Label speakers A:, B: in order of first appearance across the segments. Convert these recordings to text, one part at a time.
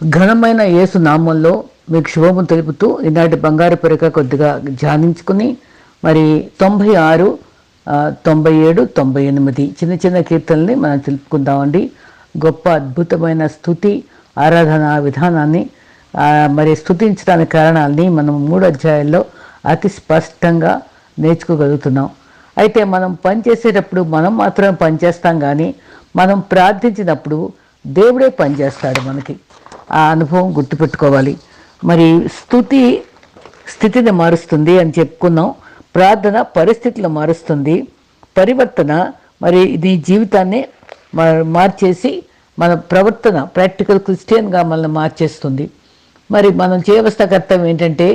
A: ఘనమైన యేసు నామంలో మీకు శుభము తెలుపుతూ ఈనాటి బంగారు పెరక కొద్దిగా ధ్యానించుకుని మరి తొంభై ఆరు తొంభై ఏడు తొంభై ఎనిమిది చిన్న చిన్న కీర్తనల్ని మనం తెలుపుకుందామండి. గొప్ప అద్భుతమైన స్థుతి ఆరాధన విధానాన్ని మరి స్థుతించడానికి కారణాలని మనం మూడు అధ్యాయాల్లో అతి స్పష్టంగా నేర్చుకోగలుగుతున్నాం. అయితే మనం పనిచేసేటప్పుడు మనం మాత్రమే పనిచేస్తాం కానీ మనం ప్రార్థించినప్పుడు దేవుడే పనిచేస్తాడు మనకి. ఆ అనుభవం గుర్తుపెట్టుకోవాలి. మరి స్థుతి స్థితిని మారుస్తుంది అని చెప్పుకున్నాం ప్రార్థన పరిస్థితులు మారుస్తుంది. పరివర్తన మరి నీ జీవితాన్ని మార్చేసి మన ప్రవర్తన ప్రాక్టికల్ క్రిస్టియన్గా మనల్ని మార్చేస్తుంది. మరి మనం చేయవలసిన కర్తవ్యం ఏంటంటే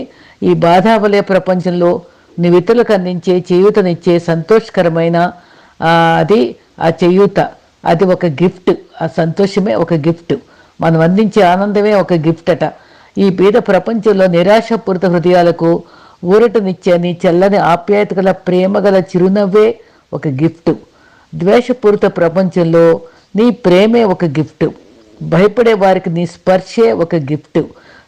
A: ఈ బాధావలయ ప్రపంచంలో నువ్వు ఇతరులకు అందించే చేయూతనిచ్చే సంతోషకరమైన అది ఆ చేయూత అది ఒక గిఫ్ట్ ఆ సంతోషమే ఒక గిఫ్ట్. మనం అందించే ఆనందమే ఒక గిఫ్ట్ అట. ఈ పేద ప్రపంచంలో నిరాశపూరిత హృదయాలకు ఊరటనిచ్చే నీ చల్లని ఆప్యాయత గల ప్రేమ గల చిరునవ్వే ఒక గిఫ్ట్. ద్వేషపూరిత ప్రపంచంలో నీ ప్రేమే ఒక గిఫ్ట్. భయపడే వారికి నీ స్పర్శే ఒక గిఫ్ట్.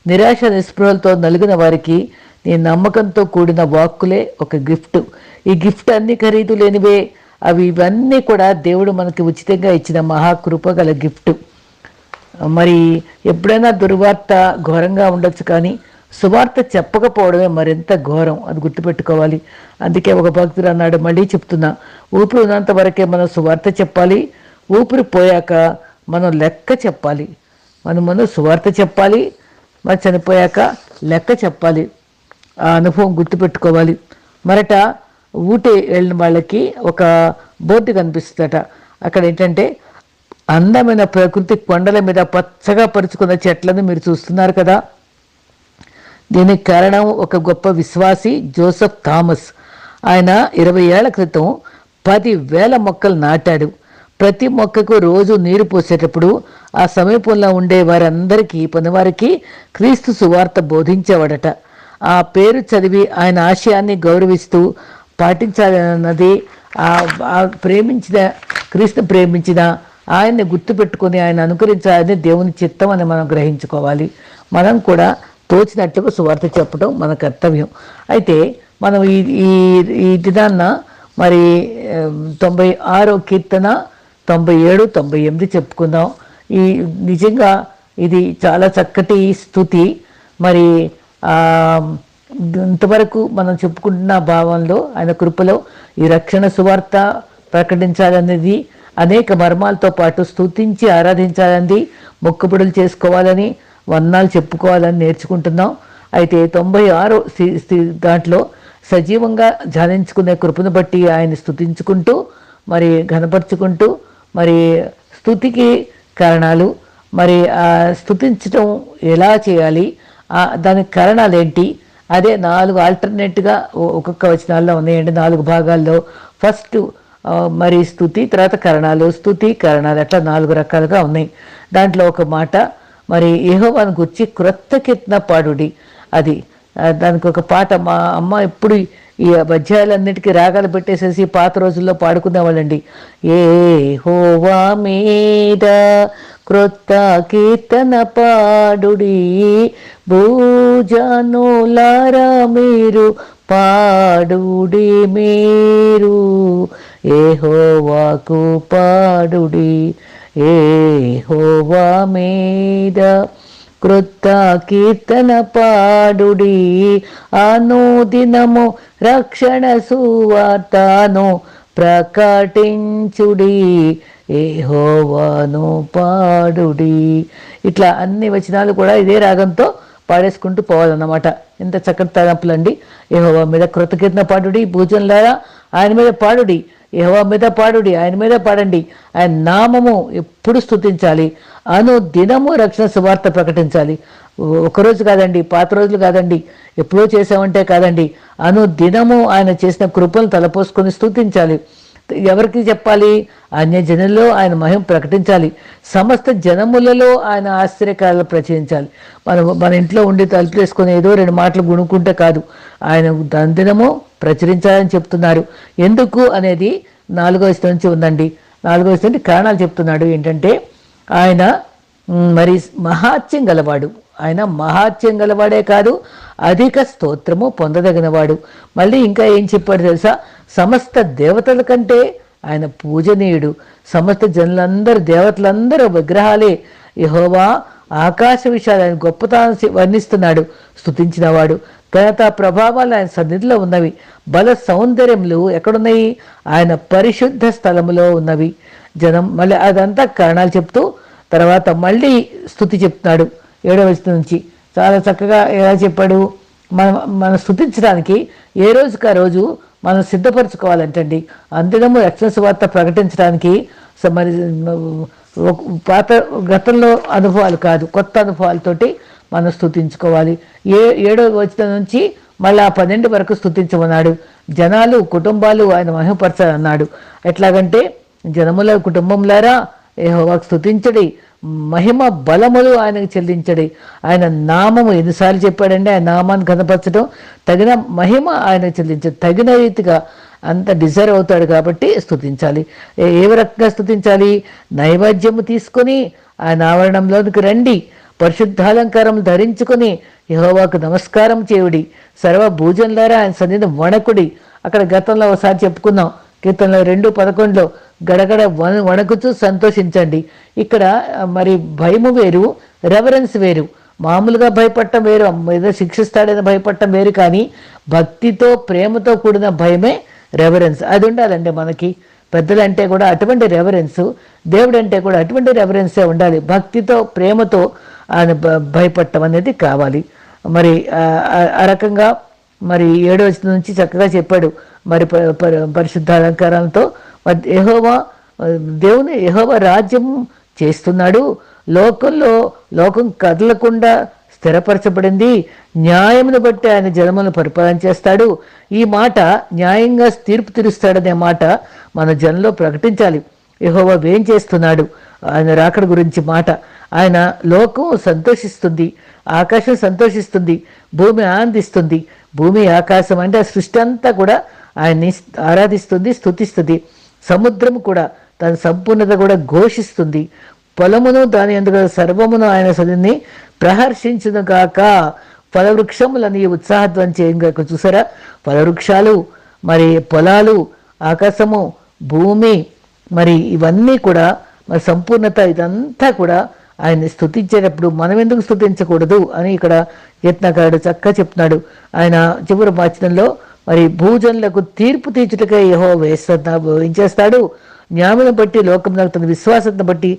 A: నిరాశ నిస్పృహలతో నలిగిన వారికి నీ నమ్మకంతో కూడిన వాక్కులే ఒక గిఫ్ట్. ఈ గిఫ్ట్ అన్ని ఖరీదు లేనివే అవి ఇవన్నీ కూడా దేవుడు మనకి ఉచితంగా ఇచ్చిన మహాకృప గల గిఫ్ట్. మరి ఎప్పుడైనా దుర్వార్త ఘోరంగా ఉండొచ్చు కానీ సువార్త చెప్పకపోవడమే మరింత ఘోరం. అది గుర్తుపెట్టుకోవాలి. అందుకే ఒక భక్తుడు అన్నాడు మళ్ళీ చెప్తున్నా ఊపిరి ఉన్నంత వరకే మనం సువార్త చెప్పాలి. ఊపిరి పోయాక మనం లెక్క చెప్పాలి. మనం మనం సువార్త చెప్పాలి. మరి చనిపోయాక లెక్క చెప్పాలి. ఆ అనుభవం గుర్తుపెట్టుకోవాలి. మరట ఊటీ వెళ్ళిన వాళ్ళకి ఒక బోర్డు కనిపిస్తుందట. అక్కడ ఏంటంటే అందమైన ప్రకృతి కొండల మీద పచ్చగా పరుచుకున్న చెట్లను మీరు చూస్తున్నారు కదా. దీనికి కారణం ఒక గొప్ప విశ్వాసి జోసఫ్ థామస్. ఆయన ఇరవై ఏళ్ళ క్రితం పది వేల మొక్కలు నాటాడు. ప్రతి మొక్కకు రోజు నీరు పోసేటప్పుడు ఆ సమీపంలో ఉండే వారందరికీ పనివారికి క్రీస్తు సువార్త బోధించేవాడట. ఆ పేరు చదివి ఆయన ఆశయాన్ని గౌరవిస్తూ పాటించాలన్నది ఆ ప్రేమించిన క్రీస్తు ప్రేమించిన ఆయన్ని గుర్తుపెట్టుకొని ఆయన అనుకరించాలని దేవుని చిత్తం అని మనం గ్రహించుకోవాలి. మనం కూడా తోచినట్టుగా సువార్త చెప్పడం మన కర్తవ్యం. అయితే మనం ఈ ఈ ఈ దినాన్న మరి తొంభై ఆరో కీర్తన తొంభై ఏడు తొంభై ఎనిమిది చెప్పుకుందాం. ఈ నిజంగా ఇది చాలా చక్కటి స్థుతి. మరి ఇంతవరకు మనం చెప్పుకుంటున్న భావంలో ఆయన కృపలో ఈ రక్షణ సువార్త ప్రకటించాలనేది అనేక మర్మాలతో పాటు స్తుతించి ఆరాధించాలని మొక్కుబడులు చేసుకోవాలని వర్ణాలు చెప్పుకోవాలని నేర్చుకుంటున్నాం. అయితే తొంభై ఆరో స్థితి దాంట్లో సజీవంగా ధ్యానించుకునే కృపను బట్టి ఆయన స్థుతించుకుంటూ మరి ఘనపరుచుకుంటూ మరి స్థుతికి కారణాలు మరి ఆ స్థుతించడం ఎలా చేయాలి దానికి కారణాలు ఏంటి అదే నాలుగు ఆల్టర్నేట్గా ఒక్కొక్క వచనాల్లో ఉన్నాయండి. నాలుగు భాగాల్లో ఫస్ట్ మరి స్థుతి తర్వాత కరణాలు స్థుతి కరణాలు అట్లా నాలుగు రకాలుగా ఉన్నాయి. దాంట్లో ఒక మాట మరి యెహోవాను గుర్చి క్రొత్త కీర్తన పాడుడి. అది దానికి ఒక పాట మా అమ్మ ఎప్పుడు ఈ పద్యాలన్నిటికీ రాగాలు పెట్టేసేసి పాత రోజుల్లో పాడుకునేవాళ్ళండి. ఏ హోవా మీద క్రొత్త కీర్తన పాడుడి భూజనులారా మీరు పాడుడి మీరు. ఏహోవాకు పాడుడి. ఏహోవా మీద కృత కీర్తన పాడుడి. అనుదినము రక్షణ సువార్తను ప్రకటించుడి. ఏహోవాను పాడుడి. ఇట్లా అన్ని వచనాలు కూడా ఇదే రాగంతో పాడేసుకుంటూ పోవాలన్నమాట. ఎంత చక్కటి తలంపులండి. యహోవా మీద కృతజ్ఞత పాడుడి భూజన్లారా ఆయన మీద పాడుడి యహోవా మీద పాడుడి ఆయన మీద పాడండి. ఆయన నామము ఎప్పుడు స్థుతించాలి అను దినము రక్షణ సువార్త ప్రకటించాలి. ఒకరోజు కాదండి పాత రోజులు కాదండి ఎప్పుడో చేసామంటే కాదండి. అను దినము ఆయన చేసిన కృపను తలపోసుకొని స్థుతించాలి ఎవరికి చెప్పాలి? అన్య జనంలో ఆయన మహిమ ప్రకటించాలి. సమస్త జనములలో ఆయన ఆశ్చర్యకారాలు ప్రచురించాలి. మనం మన ఇంట్లో ఉండి తలుపులేసుకొని ఏదో రెండు మాటలు గుణుకుంటే కాదు. ఆయన దందినము ప్రచురించాలని చెప్తున్నారు. ఎందుకు అనేది నాలుగో ఇష్టం నుంచి ఉందండి. నాలుగో ఇష్టం నుంచి కారణాలు చెప్తున్నాడు. ఏంటంటే ఆయన మరి మహాత్యం గలవాడు. ఆయన మహాత్యం గలవాడే కాదు. అధిక స్తోత్రము పొందదగినవాడు. మళ్ళీ ఇంకా ఏం చెప్పాడు తెలుసా? సమస్త దేవతల కంటే ఆయన పూజనీయుడు. సమస్త జనులందరూ దేవతలందరూ విగ్రహాలే. యహోవా ఆకాశ విషయాలు ఆయన గొప్పతనం వర్ణిస్తున్నాడు. స్థుతించినవాడు ఘనత ప్రభావాలు ఆయన సన్నిధిలో ఉన్నవి. బల సౌందర్యములు ఎక్కడున్నాయి? ఆయన పరిశుద్ధ స్థలములో ఉన్నవి. జనం మళ్ళీ అదంతా కారణాలు చెప్తూ తర్వాత మళ్ళీ స్థుతి చెప్తున్నాడు. ఏడవ నుంచి చాలా చక్కగా ఎలా చెప్పాడు? మన మనం స్థుతించడానికి ఏ రోజుకి ఆ రోజు మనం సిద్ధపరచుకోవాలంటండి. అంతేనము రక్షణ సువార్త ప్రకటించడానికి మరి పాత గతంలో అనుభవాలు కాదు కొత్త అనుభవాలతోటి మనం స్థుతించుకోవాలి ఏ ఏడో వచ్చిన నుంచి మళ్ళీ ఆ పన్నెండు వరకు స్థుతించమన్నాడు జనాలు కుటుంబాలు ఆయన మహిమపరచాలన్నాడు. ఎట్లాగంటే జనముల కుటుంబంలారా యెహోవాకు స్థుతించడి మహిమ బలములు ఆయనకు చెల్లించడి. ఆయన నామము ఎన్నిసార్లు చెప్పాడండి ఆయన నామాన్ని కనపరచడం తగిన మహిమ ఆయన చెల్లించడం తగిన రీతిగా అంత డిజర్వ్ అవుతాడు కాబట్టి స్థుతించాలి ఏ రకంగా స్థుతించాలి నైవేద్యము తీసుకొని ఆయన ఆవరణంలోనికి రండి. పరిశుద్ధాలంకారం ధరించుకొని యహోవాకు నమస్కారం చేయుడి. సర్వ భూజనులారా ఆయన సన్నిధి వణకుడి. అక్కడ గతంలో ఒకసారి చెప్పుకున్నాం. కీర్తనలో రెండు పదకొండులో గడగడ వణ వణకుచూ సంతోషించండి. ఇక్కడ మరి భయము వేరు రెవరెన్స్ వేరు. మామూలుగా భయపడటం వేరు ఏదో శిక్షిస్తాడని భయపడటం వేరు కానీ భక్తితో ప్రేమతో కూడిన భయమే రెవరెన్స్ అది ఉండాలండి మనకి. పెద్దలంటే కూడా అటువంటి రెవరెన్స్ దేవుడు అంటే కూడా అటువంటి రెవరెన్సే ఉండాలి. భక్తితో ప్రేమతో భయపడటం అనేది కావాలి. మరి ఆ, రకంగా మరి ఏడో నుంచి చక్కగా చెప్పాడు. మరి ప- పరిశుద్ధ అలంకారాలతో మరి యెహోవా దేవుని యెహోవా రాజ్యం చేస్తున్నాడు. లోకంలో లోకం కదలకుండా స్థిరపరచబడింది. న్యాయమును బట్టి ఆయన జనములను పరిపాలన చేస్తాడు. ఈ మాట న్యాయంగా తీర్పు తీరుస్తాడనే మాట మన జనంలో ప్రకటించాలి. యహోవా ఏం చేస్తున్నాడు? ఆయన రాకడ గురించి మాట. ఆయన లోకం సంతోషిస్తుంది. ఆకాశం సంతోషిస్తుంది. భూమి ఆనందిస్తుంది. భూమి ఆకాశం అంటే ఆ సృష్టి అంతా కూడా ఆయన్ని ఆరాధిస్తుంది స్థుతిస్తుంది సముద్రం కూడా తన సంపూర్ణత కూడా ఘోషిస్తుంది. పొలమును దాని ఎందుకు సర్వమును ఆయన సదిని ప్రహర్షించును గాక. ఫలవృక్షములని ఉత్సాహధ్వం చేయంగా చూసారా? ఫలవృక్షాలు మరి పొలాలు ఆకాశము భూమి మరి ఇవన్నీ కూడా మరి సంపూర్ణత ఇదంతా కూడా ఆయన్ని స్థుతించేటప్పుడు మనం ఎందుకు స్థుతించకూడదు అని ఇక్కడ యత్నకారుడు చక్కగా చెప్తున్నాడు. ఆయన చివరి వాచనంలో మరి భూజనులకు తీర్పు తీర్చుటకై యహో వేస్తున్నా ఏం చేస్తాడు బట్టి లోకములకు తన విశ్వాసతను బట్టి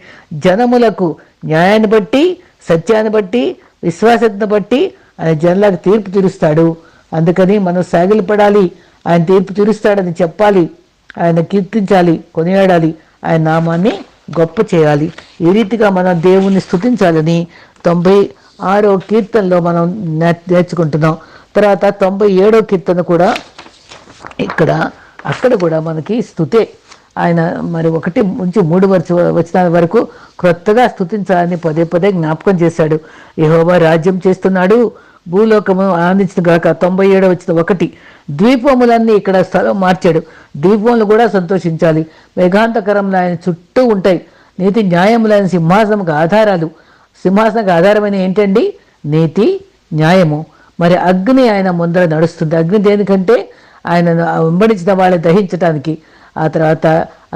A: జనములకు న్యాయాన్ని బట్టి సత్యాన్ని బట్టి విశ్వాసతను బట్టి ఆయన జనులకు తీర్పు తీరుస్తాడు. అందుకని మనం సాగిలపడాలి ఆయన తీర్పు తీరుస్తాడని చెప్పాలి ఆయన కీర్తించాలి కొనియాడాలి ఆయన నామాన్ని గొప్ప చేయాలి. ఈ రీతిగా మనం దేవుణ్ణి స్తుతించాలని తొంభై ఆరో కీర్తనలో మనం నేర్చుకుంటున్నాం. తర్వాత తొంభై ఏడో కీర్తన కూడా ఇక్కడ అక్కడ కూడా మనకి స్థుతే. ఆయన మరి ఒకటి నుంచి మూడు వరుస వచ్చిన వరకు క్రొత్తగా స్థుతించాలని పదే పదే జ్ఞాపకం చేశాడు. యెహోవా రాజ్యం చేస్తున్నాడు భూలోకము ఆనందించిన గాక తొంభై ఏడో వచ్చిన ఒకటి. ద్వీపములన్నీ ఇక్కడ స్థలం మార్చాడు. ద్వీపములు కూడా సంతోషించాలి. మేఘాంతకరంలో ఆయన చుట్టూ ఉంటాయి. నీతి న్యాయములైన సింహాసనకు ఆధారాలు. సింహాసనకు ఆధారమైన ఏంటండి? నీతి న్యాయము. మరి అగ్ని ఆయన ముందర నడుస్తుంది. అగ్ని దేనికంటే ఆయన వెంబడించిన వాళ్ళని దహించటానికి. ఆ తర్వాత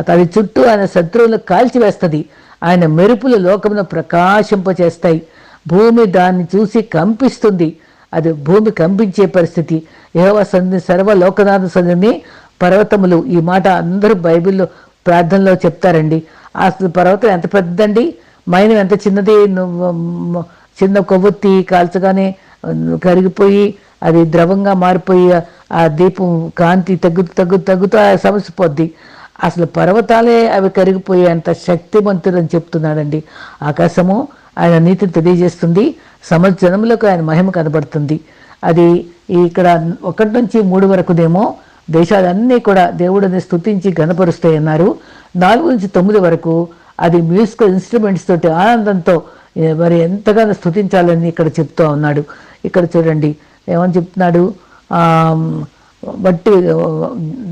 A: అది చుట్టూ ఆయన శత్రువులను కాల్చివేస్తుంది. ఆయన మెరుపులు లోకమును ప్రకాశింపచేస్తాయి. భూమి దాన్ని చూసి కంపిస్తుంది. అది భూమి కంపించే పరిస్థితి. ఏవ సంధి సర్వలోకనాథ సంధిని పర్వతములు ఈ మాట అందరూ బైబిల్లో ప్రార్థనలో చెప్తారండి. అసలు పర్వతం ఎంత పెద్దండి మైనం ఎంత చిన్నది? నువ్వు చిన్న కొవ్వొత్తి కాల్చగానే కరిగిపోయి అది ద్రవంగా మారిపోయి ఆ దీపం కాంతి తగ్గుతూ తగ్గుతూ తగ్గుతూ సమసిపోద్ది అసలు పర్వతాలే అవి కరిగిపోయే అంత చెప్తున్నాడండి. ఆకాశము ఆయన నీతిని తెలియజేస్తుంది. సమజనములకు జనములకు ఆయన మహిమ కనబడుతుంది. అది ఇక్కడ ఒకటి నుంచి మూడు వరకుదేమో దేశాలన్నీ కూడా దేవుడిని స్తుతించి గనపరుస్తాయన్నారు నాలుగు నుంచి తొమ్మిది వరకు అది మ్యూజికల్ ఇన్స్ట్రుమెంట్స్ తోటి ఆనందంతో మరి ఎంతగానో స్థుతించాలని ఇక్కడ చెప్తూ ఉన్నాడు. ఇక్కడ చూడండి. ఏమని చెప్తున్నాడు? బట్టి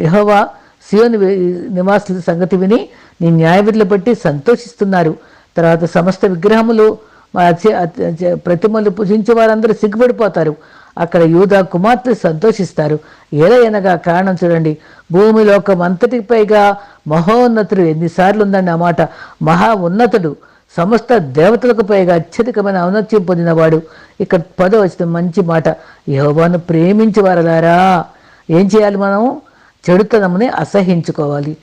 A: యెహోవా సియోని నివాసుల సంగతి విని నీ న్యాయవిధులు బట్టి సంతోషిస్తున్నారు. తర్వాత సమస్త విగ్రహములు ప్రతిమలు పూజించే వారందరూ సిగ్గుపడిపోతారు. అక్కడ యూదా కుమార్తెలు సంతోషిస్తారు. ఏలయనగా కారణం చూడండి. భూమి లోకం అంతటికి పైగా మహోన్నతుడు ఎన్నిసార్లు ఉందండి ఆ మాట. మహా ఉన్నతుడు. సమస్త దేవతలకు పైగా అత్యధికమైన ఔన్నత్యం పొందినవాడు ఇక్కడ పదో వచ్చిన మంచి మాట. యహోవాను ప్రేమించేవారలారా ఏం చేయాలి మనం? చెడుతనముని అసహించుకోవాలి.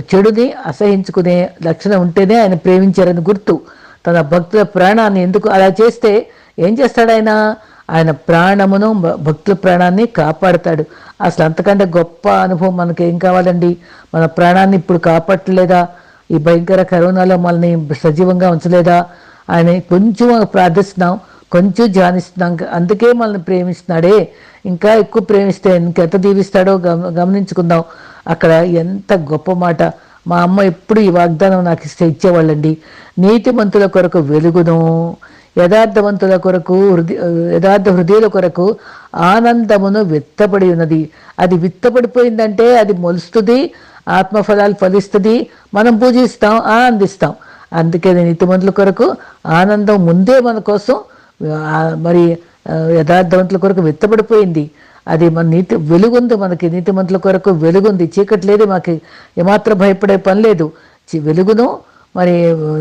A: చెడుని అసహించుకునే లక్షణం ఉంటేనే ఆయన ప్రేమించారని గుర్తు. తన భక్తుల ప్రాణాన్ని ఎందుకు అలా చేస్తే ఏం చేస్తాడు ఆయన? ఆయన ప్రాణమును భక్తుల ప్రాణాన్ని కాపాడుతాడు. అసలు అంతకంటే గొప్ప అనుభవం మనకి ఏం కావాలండి? మన ప్రాణాన్ని ఇప్పుడు కాపాడలేదా? ఈ భయంకర కరోనాలో మనల్ని సజీవంగా ఉంచలేదా? అని కొంచెం ప్రార్థిస్తున్నాం కొంచెం ధ్యానిస్తున్నాం. అందుకే మనల్ని ప్రేమిస్తున్నాడే. ఇంకా ఎక్కువ ప్రేమిస్తే ఇంకెంత దీవిస్తాడో గమ గమనించుకుందాం. అక్కడ ఎంత గొప్ప మాట. మా అమ్మ ఎప్పుడు ఈ వాగ్దానం నాకు ఇస్తే ఇచ్చేవాళ్ళండి. నీతిమంతుల కొరకు వెలుగును యథార్థవంతుల కొరకు హృదయ యథార్థ హృదయుల కొరకు ఆనందమును విత్తపడి ఉన్నది. అది విత్తపడిపోయిందంటే అది మొలుస్తుంది ఆత్మఫలాలు ఫలిస్తుంది. మనం పూజిస్తాం ఆనందిస్తాం. అందుకే నీతిమంతుల కొరకు ఆనందం ముందే మన కోసం మరి యథార్థవంతుల కొరకు విత్తబడిపోయింది. అది మన నీతి వెలుగుంది మనకి. నీతిమంతుల కొరకు వెలుగుంది. చీకటి లేదు మాకు. ఏమాత్రం భయపడే పని లేదు. వెలుగును మరి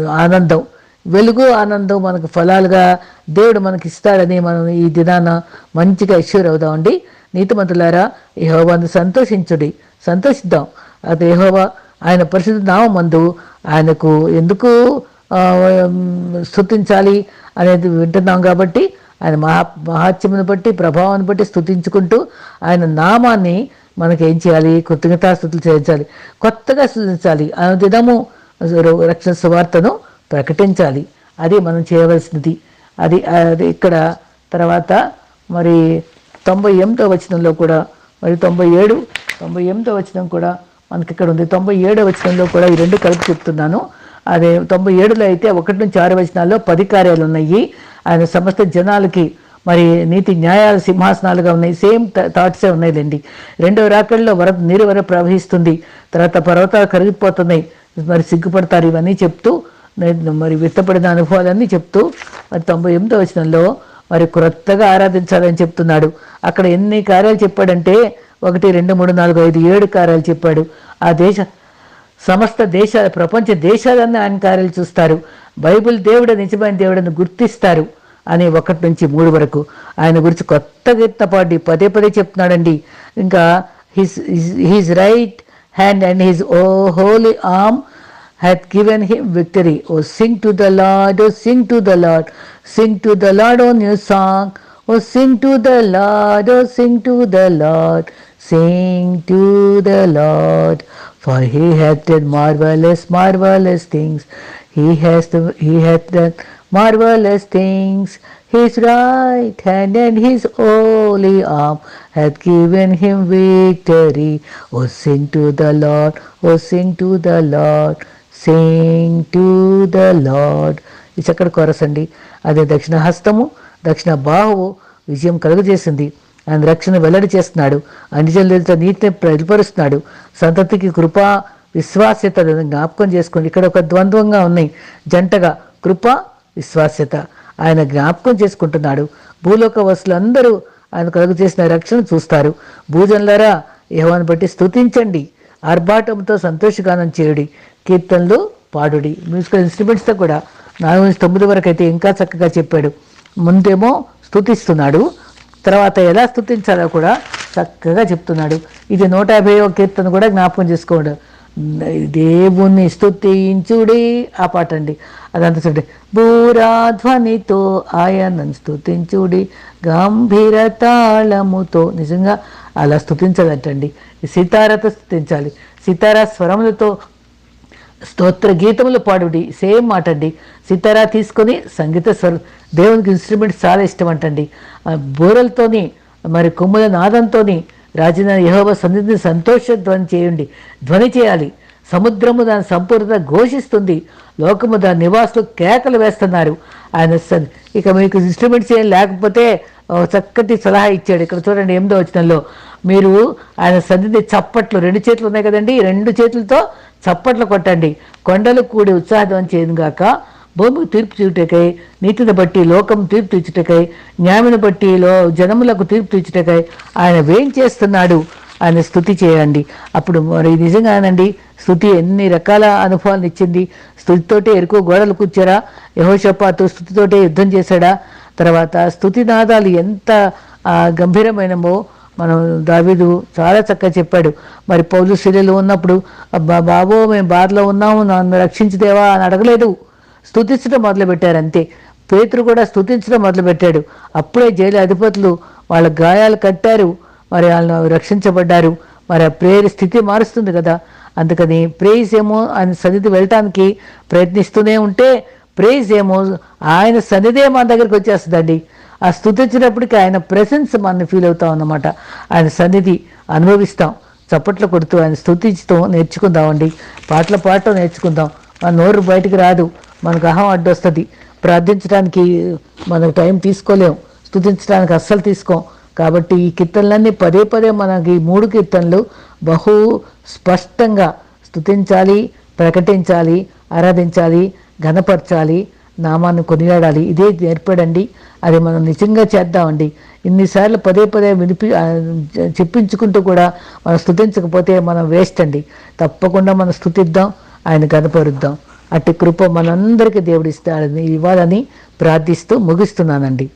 A: ఆనందం. వెలుగు ఆనందం మనకు ఫలాలుగా దేవుడు మనకి ఇస్తాడని మనం ఈ దినాన మంచిగా ఇష్యూర్ అవుదామండి. నీతిమంతులారా యెహోవాను సంతోషించుడి. సంతోషిద్దాం. అది యెహోవా ఆయన పరిశుద్ధ నామందు ఆయనకు ఎందుకు స్థుతించాలి అనేది వింటున్నాం కాబట్టి ఆయన మహా మహాత్యమును బట్టి ప్రభావాన్ని బట్టి స్థుతించుకుంటూ ఆయన నామాన్ని మనకి ఏం చేయాలి? కృతజ్ఞతాస్థుతులు చేయించాలి కొత్తగా స్థుతించాలి అనుదినము దినము రక్షణ సువార్తను ప్రకటించాలి. అది మనం చేయవలసినది. అది అది ఇక్కడ తర్వాత మరి తొంభై ఎనిమిదో వచనంలో కూడా మరి తొంభై ఏడు తొంభై ఎనిమిదో వచనం కూడా మనకి ఇక్కడ ఉంది తొంభై ఏడో వచనంలో కూడా ఈ రెండు కలిపి చెప్తున్నాను. అదే తొంభై ఏడులో అయితే ఒకటి నుంచి ఆరు వచనాల్లో పది కార్యాలు ఉన్నాయి ఆయన సమస్త జనాలకి మరి నీతి న్యాయాల సింహాసనాలుగా ఉన్నాయి. సేమ్ థాట్సే ఉన్నాయిలేండి. రెండవ రాకడలో వర నీరు వర ప్రవహిస్తుంది. తర్వాత పర్వతాలు కరిగిపోతున్నాయి. మరి సిగ్గుపడతారు ఇవన్నీ చెప్తూ మరి విత్తపడిన అనుభవాలన్నీ చెప్తూ మరి తొంభై ఎనిమిదో వచనంలో మరి క్రొత్తగా ఆరాధించాలని చెప్తున్నాడు. అక్కడ ఎన్ని కార్యాలు చెప్పాడంటే ఒకటి రెండు మూడు నాలుగు ఐదు ఏడు కార్యాలు చెప్పాడు. ఆ దేశ సమస్త దేశాల ప్రపంచ దేశాలన్నీ ఆయన కార్యాలు చూస్తారు. బైబిల్ దేవుడు నిజమైన దేవుడని గుర్తిస్తారు. అని ఒకటి నుంచి మూడు వరకు. ఆయన గురించి కొత్త కీర్తన పాడి పదే పదే చెప్తున్నాడండి. ఇంకా his his right hand and his O holy arm hath given him victory. O sing to the Lord O sing to the Lord sing to the Lord O new song. O sing to the Lord O sing to the Lord sing to the Lord. For he hath done marvelous, marvelous things. He has, the, he hath done marvelous things. His right hand and his holy arm hath given him victory. Oh, sing to the Lord, oh, sing to the Lord, sing to the Lord. ఈ చక్కటి కొరస్ అదే దక్షిణ హస్తము దక్షిణ బాహువు విజయం కలుగజేసింది ఆయన రక్షణ వెల్లడి చేస్తున్నాడు. అంజలిత నీతిని ప్రతిపరుస్తున్నాడు. సంతతికి కృప విశ్వాస్యత జ్ఞాపకం చేసుకోండి ఇక్కడ ఒక ద్వంద్వంగా ఉన్నాయి. జంటగా కృప విశ్వాస్యత. ఆయన జ్ఞాపకం చేసుకుంటున్నాడు. భూలోక అందరూ ఆయన కలుగు చేసిన రక్షణ చూస్తారు. భూజనులరా యహోవాన్ని బట్టి స్తుతించండి. ఆర్భాటంతో సంతోషగానం చేయుడి. కీర్తనలు పాడుడి. మ్యూజికల్ ఇన్స్ట్రుమెంట్స్తో కూడా నాలుగు నుంచి తొమ్మిది వరకు అయితే ఇంకా చక్కగా చెప్పాడు. ముందేమో స్తుతిస్తున్నాడు. తర్వాత ఎలా స్తుతించాలో కూడా చక్కగా చెప్తున్నాడు. ఇది నూట యాభై కీర్తన కూడా జ్ఞాపకం చేసుకోండి. దేవుణ్ణి స్థుతించుడి ఆ పాట అండి. అదంతా చూడండి. భూరాధ్వనితో ఆయనను స్తుతించుడి గంభీర తాళముతో నిజంగా అలా స్తుతించాలంటండి. సితారతో స్థుతించాలి సీతార స్వరములతో స్తోత్ర గీతములు పాడుడి. సేమ్ మాట అండి సితారా తీసుకొని సంగీత స్వర దేవునికి ఇన్స్ట్రుమెంట్ చాలా ఇష్టం అంటండి ఆ బూరలతోని మరి కొమ్ముల నాదంతోని రాజన యహోవ సన్నిధిని సంతోష ధ్వని చేయండి. ధ్వని చేయాలి. సముద్రము దాని సంపూర్ణత ఘోషిస్తుంది. లోకము దాని నివాసులు కేకలు వేస్తున్నారు. ఆయన వస్తుంది ఇక మీకు ఇన్స్ట్రుమెంట్స్ ఏం లేకపోతే చక్కటి సలహా ఇచ్చాడు. ఇక్కడ చూడండి ఎనిమిదో వచనంలో. మీరు ఆయన సన్నిధి చప్పట్లు రెండు చేతులు ఉన్నాయి కదండి రెండు చేతులతో చప్పట్లు కొట్టండి. కొండలు కూడి ఉత్సాహం చేయనుగాక భూమికి తీర్పు తీర్చుటకై నీతిని బట్టి లోకం తీర్పు తీర్చుటకై న్యాయమును బట్టి లో జనములకు తీర్పు తీర్చుటకై ఆయన వేం చేస్తున్నాడు ఆయన స్థుతి చేయండి. అప్పుడు మరి నిజంగానండి స్థుతి ఎన్ని రకాల అనుభవాలను ఇచ్చింది. స్థుతితోటే ఎరుకు గోడలు కూర్చారా? యహోషపాతో స్థుతితోటే యుద్ధం చేశాడా? తర్వాత స్థుతి నాదాలు ఎంత గంభీరమైనమో మనం దావీదు చాలా చక్కగా చెప్పాడు. మరి పౌలు శిలలో ఉన్నప్పుడు "అబ్బా బాబో మేము బాధలో ఉన్నాము నన్ను రక్షించుదేవా అని అడగలేదు. స్థుతించడం మొదలుపెట్టారు అంతే. పేతురు కూడా స్థుతించడం మొదలుపెట్టాడు. అప్పుడే జైలు అధిపతులు వాళ్ళ గాయాలు కట్టారు. మరి వాళ్ళు రక్షించబడ్డారు. మరి ఆ ప్రేయర్ స్థితి మారుస్తుంది కదా. అందుకని ప్రేయిస్ ఏమో ఆయన సన్నిధి వెళ్ళటానికి ప్రయత్నిస్తూనే ఉంటే ప్రేయిస్ ఏమో ఆయన సన్నిధే మన దగ్గరికి వచ్చేస్తుందండి. ఆ స్థుతించినప్పటికీ ఆయన ప్రెసెన్స్ మనం ఫీల్ అవుతాం అన్నమాట ఆయన సన్నిధి అనుభవిస్తాం. చప్పట్లు కొడుతూ ఆయన స్థుతించడం నేర్చుకుందామండి. పాటలు పాడటం నేర్చుకుందాం. మన నోరు బయటికి రాదు. మనకు అహం అడ్డొస్తుంది ప్రార్థించడానికి మనం టైం తీసుకోలేం. స్థుతించడానికి అస్సలు తీసుకోం. కాబట్టి ఈ కీర్తనలన్నీ పదే పదే మనకి మూడు కీర్తనలు బహు స్పష్టంగా స్థుతించాలి ప్రకటించాలి ఆరాధించాలి ఘనపరచాలి నామాన్ని కొనియాడాలి. ఇదే నేర్పడండి. అది మనం నిజంగా చేద్దామండి. ఇన్నిసార్లు పదే పదే వినిపి చెప్పించుకుంటూ కూడా మనం స్థుతించకపోతే మనం వేస్ట్ అండి. తప్పకుండా మనం స్థుతిద్దాం ఆయన కనపరుద్దాం అట్టి కృప మనందరికీ దేవుడిస్తాడని ఇవ్వాలని ప్రార్థిస్తూ ముగిస్తున్నానండి.